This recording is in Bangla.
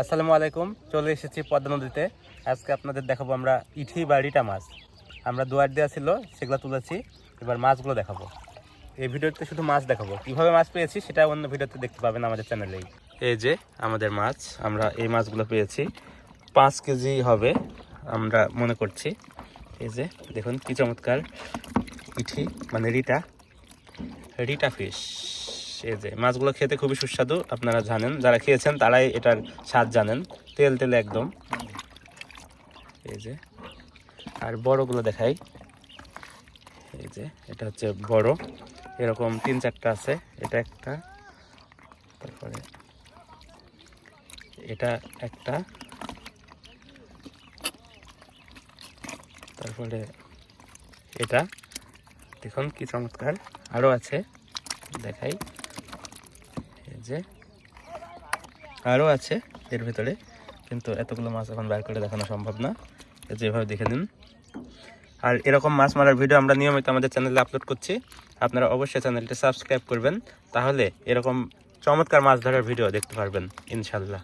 আসসালামু আলাইকুম, চলে এসেছি পদ্মা নদীতে। আজকে আপনাদের দেখাবো আমরা ইঠি বা রিটা মাছ। আমরা দুয়ার দেওয়া ছিল, সেগুলো তুলেছি, এবার মাছগুলো দেখাবো। এই ভিডিওতে শুধু মাছ দেখাবো। কীভাবে মাছ পেয়েছি সেটা অন্য ভিডিওতে দেখতে পাবেন আমাদের চ্যানেলেই। এই যে আমাদের মাছ, আমরা এই মাছগুলো পেয়েছি। পাঁচ কেজি হবে, আমরা মনে করছি। এই যে, দেখুন কি চমৎকার ইঠি মানে রিটা। রিটা ফিশ। এই যে, মাছগুলো খেতে খুবই সুস্বাদু, আপনারা জানেন। যারা খেয়েছেন, তারাই এটার স্বাদ জানেন। তেল, তেলে একদম। এই যে, আর বড়গুলো দেখাই। এই যে, এটা হচ্ছে বড়। এরকম তিন চারটা আছে, এটা একটা, তারপরে এটা একটা, তারপরে এটা। দেখুন কি চমৎকার। আরও আছে, দেখাই। যে আরও আছে এর ভিতরে, কিন্তু এতগুলো মাছ এখন বের করে দেখানো সম্ভব না। যেভাবে দেখে দিন আর এরকম মাছ মারার ভিডিও আমরা নিয়মিত আমাদের চ্যানেলে আপলোড করছি। আপনারা অবশ্যই চ্যানেলটি সাবস্ক্রাইব করবেন, তাহলে এরকম চমৎকার মাছ ধরার ভিডিও দেখতে পারবেন, ইনশাল্লাহ।